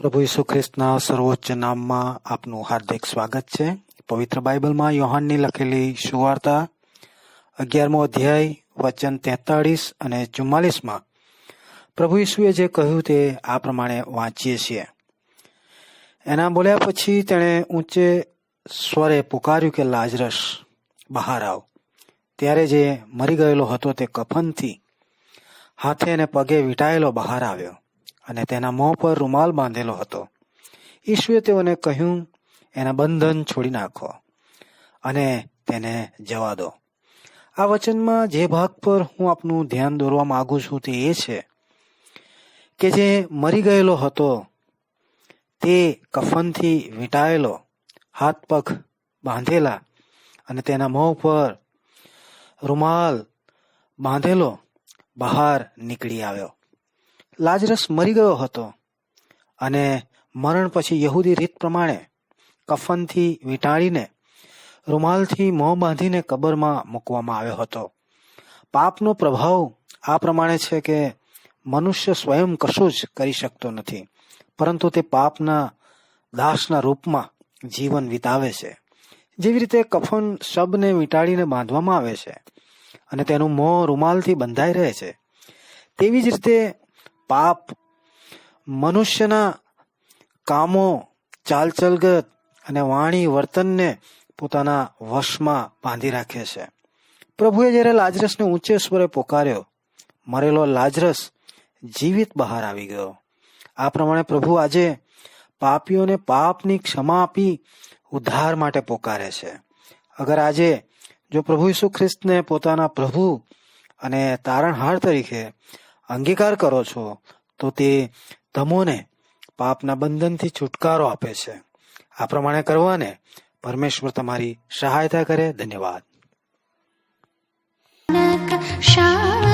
પ્રભુ ઈસુ ખ્રિસ્તના સર્વોચ્ચ નામમાં આપનું હાર્દિક સ્વાગત છે. પવિત્ર બાઇબલમાં યોહાનની લખેલી સુવાર્તા અગિયારમો અધ્યાય, વચન તેતાળીસ અને ચુમ્માલીસમાં પ્રભુ ઈસુએ જે કહ્યું તે આ પ્રમાણે વાંચીએ છીએ. એના બોલ્યા પછી તેણે ઊંચે સ્વરે પુકાર્યું કે, લાજરસ, બહાર આવ. ત્યારે જે મરી ગયેલો હતો તે કફનથી હાથે અને પગે વીંટાયેલો બહાર આવ્યો. અને તેના મોં પર રૂમાલ બાંધેલો હતો. ઈશ્વરે તેઓને કહ્યું, એના બંધન છોડી નાખો. અને તેને જવા દો. આ વચનમાં જે ભાગ પર હું આપનું ધ્યાન દોરવા માંગુ છું તે એ છે કે જે મરી ગયેલો હતો, તે કફનથી વીંટાયેલો, હાથ પગ બાંધેલા અને તેના મોં પર રૂમાલ બાંધેલો બહાર નીકળી આવ્યો. લાજરસ મરી ગયો હતો અને મરણ પછી યહૂદી રીત પ્રમાણે કફનથી વીંટાળીને, રૂમાલથી મોં બાંધીને કબરમાં મૂકવામાં આવ્યો હતો. પાપનો પ્રભાવ આ પ્રમાણે છે કે મનુષ્ય સ્વયં કશું જ કરી શકતો નથી, પરંતુ તે પાપના દાસના રૂપમાં જીવન વિતાવે છે. જેવી રીતે કફન શબને વીંટાળીને બાંધવામાં આવે છે અને તેનું મોં રૂમાલથી બંધાઈ રહે છે, તેવી જ રીતે પાપ, મનુષ્યના કામો ચાલચલગત અને વાણી વર્તનને પોતાના વશમાં બાંધી રાખે છે. પ્રભુએ જ્યારે લાજરસને ઊંચે સ્વરે પોકાર્યો, મરેલો લાજરસ જીવિત બહાર આવી ગયો. આ પ્રમાણે પ્રભુ આજે પાપીઓને પાપની ક્ષમા આપી ઉદ્ધાર માટે પોકારે છે. અગર આજે જો પ્રભુ ઈસુ ખ્રિસ્તને પોતાના પ્રભુ અને તારણહાર તરીકે અંગીકાર કરો છો, તો તે તમોને પાપના બંધનથી છુટકારો આપે છે. આ પ્રમાણે કરવાને પરમેશ્વર તમારી સહાયતા કરે. ધન્યવાદ. શાવ